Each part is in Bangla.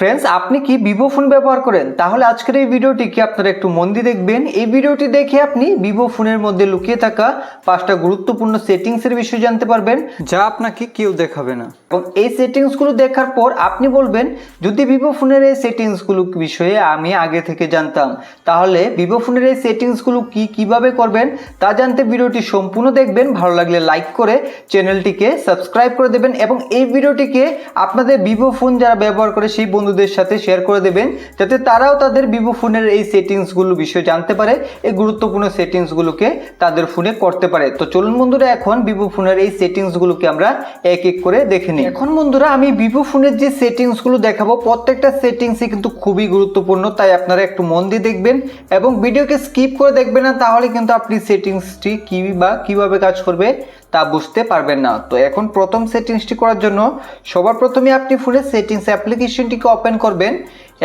ফ্রেন্ডস আপনি কি ভিভো ফোন ব্যবহার করেন? তাহলে আজকের এই ভিডিওটি কি আপনারা একটু মন দেখবেন? এই ভিডিওটি দেখে আপনি ভিভো ফোনের মধ্যে লুকিয়ে থাকা পাঁচটা গুরুত্বপূর্ণ সেটিংসের বিষয়ে জানতে পারবেন, যা আপনাকে কেউ দেখাবে না। এবং এই সেটিংসগুলো দেখার পর আপনি বলবেন, যদি ভিভো ফোনের এই সেটিংসগুলো বিষয়ে আমি আগে থেকে জানতাম, তাহলে ভিভো ফোনের এই সেটিংসগুলো কি কীভাবে করবেন? তা জানতে ভিডিওটি সম্পূর্ণ দেখবেন, ভালো লাগলে লাইক করে চ্যানেলটিকে সাবস্ক্রাইব করে দেবেন এবং এই ভিডিওটিকে আপনাদের ভিভো ফোন যারা ব্যবহার করে, সেই বন্ধুদের সাথে শেয়ার করে দেবেন যাতে তারাও তাদের ভিভো ফোনের এই সেটিংসগুলো বিষয়ে জানতে পারে, এই গুরুত্বপূর্ণ সেটিংসগুলোকে তাদের ফোনে করতে পারে। তো চলুন বন্ধুরা, এখন ভিভো ফোনের এই সেটিংসগুলোকে আমরা এক এক করে দেখে নিই। এখন বন্ধুরা, আমি ভিভো ফোনের যে সেটিংসগুলো দেখাবো, প্রত্যেকটা সেটিংসই কিন্তু খুবই গুরুত্বপূর্ণ, তাই আপনারা একটু মন দিয়ে দেখবেন এবং ভিডিওকে স্কিপ করে দেখবেন না, তাহলে কিন্তু আপনি সেটিংসটি কী বা কীভাবে কাজ করবে তা বুঝতে পারবেন না। তো এখন প্রথম সেটিংসটি করার জন্য সবার প্রথমে আপনি ফোনের সেটিংস অ্যাপ্লিকেশনটিকে ওপেন করবেন।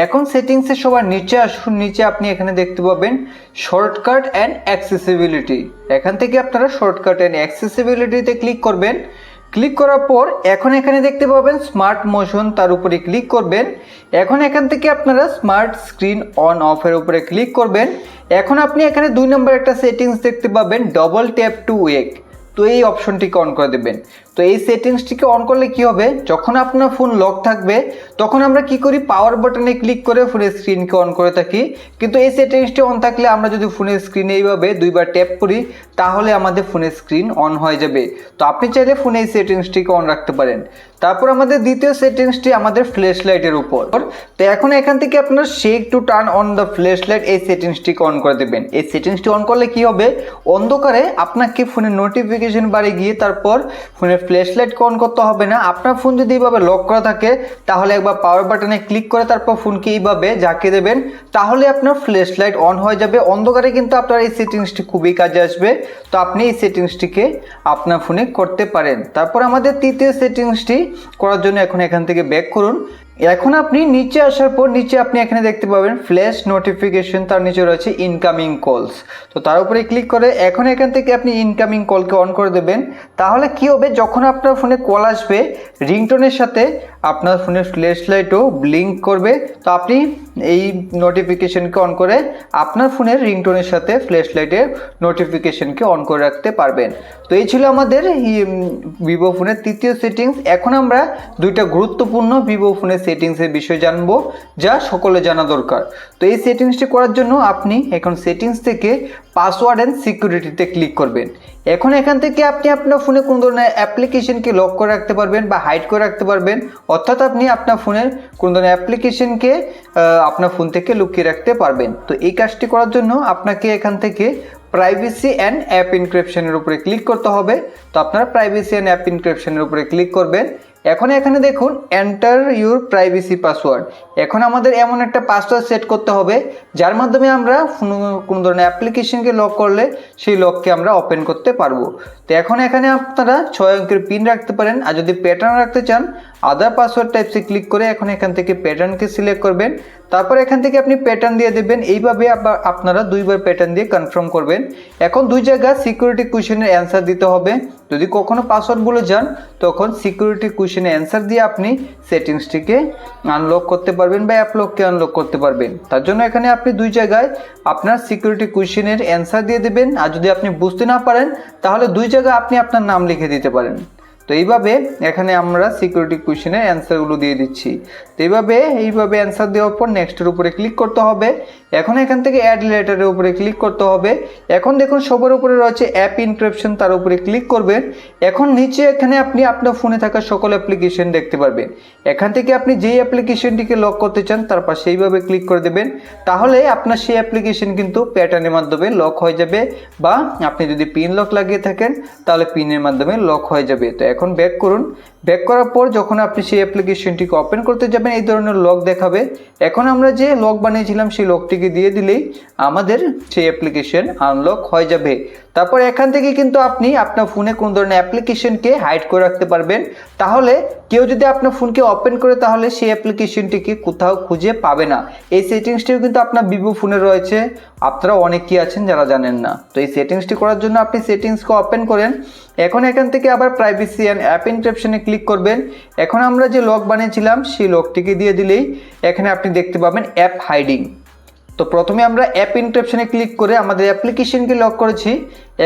এখন সেটিংসে সবার নিচে আসুন, নিচে আপনি এখানে দেখতে পাবেন শর্টকাট অ্যান্ড অ্যাক্সেসিবিলিটি এখান থেকে আপনারা শর্টকাট অ্যান্ড অ্যাক্সেসিবিলিটিতে ক্লিক করবেন। ক্লিক করার পর এখন এখানে দেখতে পাবেন স্মার্ট মোশন তার উপরে ক্লিক করবেন। এখন এখান থেকে আপনারা স্মার্ট স্ক্রিন অন অফের উপরে ক্লিক করবেন। এখন আপনি এখানে দুই নম্বর একটা সেটিংস দেখতে পাবেন ডবল ট্যাপ টু ওয়েক তো এই অপশনটিকে অন করে দেবেন। তো এই সেটিংসটিকে অন করলে কি হবে? যখন আপনার ফোন লক থাকবে, তখন আমরা কি করি? পাওয়ার বাটনে ক্লিক করে ফোনের স্ক্রিনকে অন করে থাকি। কিন্তু এই সেটিংসটি অন থাকলে আমরা যদি ফোনের স্ক্রিনে এইভাবে দুইবার ট্যাপ করি, তাহলে আমাদের ফোনের স্ক্রিন অন হয়ে যাবে। তো আপনি চাইলে ফোনে এই সেটিংসটিকে অন রাখতে পারেন। তারপর আমাদের দ্বিতীয় সেটিংসটি আমাদের ফ্ল্যাশ লাইটের উপর। তো এখন এখান থেকে আপনার shake to turn on the flash light এই সেটিংসটিকে অন করে দেবেন। এই সেটিংসটি অন করলে কি হবে? অন্ধকারে আপনাকে ফোনের নোটিফিকেশন বাড়ি গিয়ে তারপর ফোনের ফ্ল্যাশ লাইটকে অন করতে হবে না। আপনার ফোন যদি এইভাবে লক করা থাকে, তাহলে একবার পাওয়ার বাটনে ক্লিক করে তারপর ফোনকে এইভাবে ঝাঁকিয়ে দেবেন, তাহলে আপনার ফ্ল্যাশ লাইট অন হয়ে যাবে। অন্ধকারে কিন্তু আপনার এই সেটিংসটি খুবই কাজে আসবে। তো আপনি এই সেটিংসটিকে আপনার ফোনে করতে পারেন। তারপর আমাদের তৃতীয় সেটিংসটি করার জন্য এখন এখান থেকে ব্যাক করুন। এখন আপনি নিচে আসার পর নিচে আপনি এখানে দেখতে পাবেন ফ্ল্যাশ নোটিফিকেশন তার নিচে রয়েছে ইনকামিং কলস তো তার উপরে ক্লিক করে এখন এখান থেকে আপনি ইনকামিং কলকে অন করে দেবেন। তাহলে কি হবে? যখন আপনার ফোনে কল আসবে রিংটোনের সাথে আপনার ফোনের ফ্ল্যাশ লাইটও ব্লিঙ্ক করবে। তো আপনি এই নোটিফিকেশনকে অন করে আপনার ফোনের রিংটোনের সাথে ফ্ল্যাশ লাইটের নোটিফিকেশনকে অন করে রাখতে পারবেন। তো এই ছিল আমাদের ভিভো ফোনের তৃতীয় সেটিংস এখন আমরা দুইটা গুরুত্বপূর্ণ ভিভো ফোনের সেটিংসের বিষয়ে জানব, যা সকলে জানা দরকার। তো এই সেটিংসটি করার জন্য আপনি এখন সেটিংস থেকে পাসওয়ার্ড অ্যান্ড সিকিউরিটিতে ক্লিক করবেন। এখন এখান থেকে আপনি আপনার ফোনে কোন ধরনের অ্যাপ্লিকেশনকে লক করে রাখতে পারবেন বা হাইড করে রাখতে পারবেন অর্থাৎ আপনি আপনার ফোনের কোন ধরনের অ্যাপ্লিকেশনকে আপনার ফোন থেকে লুকিয়ে রাখতে পারবেন। তো এই কাজটি করার জন্য আপনাকে এখান থেকে প্রাইভেসি অ্যান্ড অ্যাপ ইনক্রিপশনের উপরে ক্লিক করতে হবে। তো আপনারা প্রাইভেসি অ্যান্ড অ্যাপ ইনক্রিপশনের উপরে ক্লিক করবেন। এখন এখানে দেখুন এন্টার ইউর প্রাইভেসি পাসওয়ার্ড এখন আমাদের এমন একটা পাসওয়ার্ড সেট করতে হবে, যার মাধ্যমে আমরা কোনো ধরনের অ্যাপ্লিকেশনকে লক করলে সেই লককে আমরা ওপেন করতে পারব। তো এখন এখানে আপনারা ছয় অঙ্কের পিন রাখতে পারেন, আর যদি প্যাটার্ন রাখতে চান আদার পাসওয়ার্ড টাইপসে ক্লিক করে এখন এখান থেকে প্যাটার্নকে সিলেক্ট করবেন। তারপর এখান থেকে আপনি প্যাটার্ন দিয়ে দেবেন। এইভাবে আপনারা দুইবার প্যাটার্ন দিয়ে কনফার্ম করবেন। এখন দুই জায়গায় সিকিউরিটি কোয়েশনের অ্যান্সার দিতে হবে। যদি কখনো পাসওয়ার্ড বলে যান, তখন সিকিউরিটি কোয়েশনে অ্যান্সার দিয়ে আপনি সেটিংসটিকে আনলক করতে পারবেন বা অ্যাপলককে আনলক করতে পারবেন। তার জন্য এখানে আপনি দুই জায়গায় আপনার সিকিউরিটি কোয়েশনের অ্যান্সার দিয়ে দেবেন। আর যদি আপনি বুঝতে না পারেন, তাহলে দুই জায়গায় আপনি আপনার নাম লিখে দিতে পারেন। তো এইভাবে এখানে আমরা সিকিউরিটি কোয়েশনের অ্যান্সারগুলো দিয়ে দিচ্ছি। তো এইভাবে এইভাবে অ্যান্সার দেওয়ার পর নেক্সটের উপরে ক্লিক করতে হবে। এখন এখান থেকে অ্যাড লেটারের উপরে ক্লিক করতে হবে। এখন দেখুন, সবার উপরে রয়েছে অ্যাপ ইনক্রিপশন তার উপরে ক্লিক করবেন। এখন নিচে এখানে আপনি আপনার ফোনে থাকা সকল অ্যাপ্লিকেশন দেখতে পারবেন। এখান থেকে আপনি যেই অ্যাপ্লিকেশনটিকে লক করতে চান তারপর সেইভাবে ক্লিক করে দেবেন। তাহলে আপনার সেই অ্যাপ্লিকেশন কিন্তু প্যাটার্নের মাধ্যমে লক হয়ে যাবে বা আপনি যদি পিন লক লাগিয়ে থাকেন, তাহলে পিনের মাধ্যমে লক হয়ে যাবে। তো এখন ব্যাক করুন। ব্যাক করার পর যখন আপনি সেই অ্যাপ্লিকেশনটিকে ওপেন করতে যাবেন, এই ধরনের লক দেখাবে। এখন আমরা যে লক বানিয়েছিলাম, সেই লকটিকে দিয়ে দিলেই আমাদের সেই অ্যাপ্লিকেশন আনলক হয়ে যাবে। তারপর এখান থেকে কিন্তু আপনি আপনার ফোনে কোন ধরনের অ্যাপ্লিকেশনকে হাইড করে রাখতে পারবেন। তাহলে কেউ যদি আপনার ফোনকে ওপেন করে, তাহলে সেই অ্যাপ্লিকেশনটিকে কোথাও খুঁজে পাবে না। এই সেটিংসটিও কিন্তু আপনার ভিভো ফোনে রয়েছে। আপনারা অনেকেই আছেন যারা জানেন না। তো এই সেটিংসটি করার জন্য আপনি সেটিংসকে ওপেন করেন। এখন এখান থেকে আবার প্রাইভেসি অ্যান্ড অ্যাপ ইনক্রিপশনে ক্লিক ক্লিক করবেন। এখন আমরা যে লক বানিয়েছিলাম, সেই লকটিকে দিয়ে দিলেই এখানে আপনি দেখতে পাবেন অ্যাপ হাইডিং তো প্রথমে আমরা অ্যাপ ইনক্রিপশনে ক্লিক করে আমাদের অ্যাপ্লিকেশনকে লক করেছি।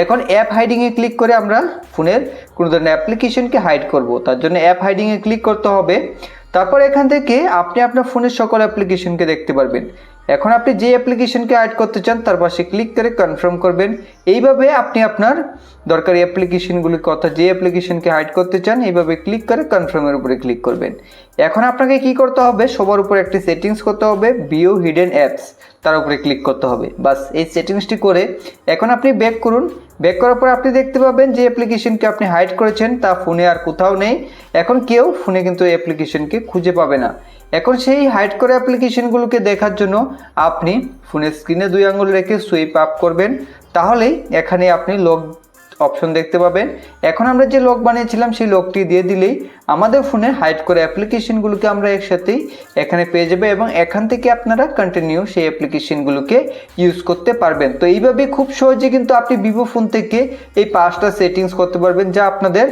এখন অ্যাপ হাইডিংয়ে ক্লিক করে আমরা ফোনের কোনো ধরনের অ্যাপ্লিকেশনকে হাইড করব। তার জন্য অ্যাপ হাইডিংয়ে ক্লিক করতে হবে। তারপর এখান থেকে আপনি আপনার ফোনের সকল অ্যাপ্লিকেশনকে দেখতে পারবেন। এখন আপনি যে অ্যাপ্লিকেশনকে হাইড করতে চান, তার পাশে ক্লিক করে কনফার্ম করবেন। এইভাবে আপনি আপনার দরকারি অ্যাপ্লিকেশনগুলির কথা যে অ্যাপ্লিকেশনকে হাইড করতে চান, এইভাবে ক্লিক করে কনফার্মের উপরে ক্লিক করবেন। এখন আপনাকে কি করতে হবে? সবার উপরে একটি সেটিংস করতে হবে বিও হিডেন অ্যাপস তার উপরে ক্লিক করতে হবে। বাস, এই সেটিংসটি করে এখন আপনি ব্যাক করুন। ব্যাক করার পর আপনি দেখতে পাবেন যে অ্যাপ্লিকেশনকে আপনি হাইড করেছেন, তা ফোনে আর কোথাও নেই। এখন কেউ ফোনে কিন্তু অ্যাপ্লিকেশনকে খুঁজে পাবে না। এখন সেই হাইড করে অ্যাপ্লিকেশনগুলোকে দেখার জন্য আপনি ফোনের স্ক্রিনে দুই আঙুল রেখে সুইপ আপ করবেন। তাহলেই এখানে আপনি লগ অপশন দেখতে পাবেন। এখন আমরা যে লক বানিয়েছিলাম, সেই লকটি দিয়ে দিলেই আমাদের ফোনে হাইড করে অ্যাপ্লিকেশনগুলোকে আমরা একসাথেই এখানে পেয়ে যাবে এবং এখান থেকে আপনারা কন্টিনিউ সেই অ্যাপ্লিকেশনগুলোকে ইউজ করতে পারবেন। তো এইভাবে খুব সহজে কিন্তু আপনি ভিভো ফোন থেকে এই পাঁচটা সেটিংস করতে পারবেন, যা আপনাদের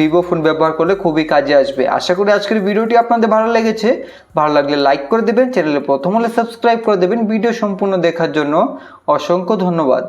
ভিভো ফোন ব্যবহার করলে খুবই কাজে আসবে। আশা করি আজকের ভিডিওটি আপনাদের ভালো লেগেছে। ভালো লাগলে লাইক করে দেবেন চ্যানেলে প্রথম হলে সাবস্ক্রাইব করে দেবেন। ভিডিও সম্পূর্ণ দেখার জন্য অসংখ্য ধন্যবাদ।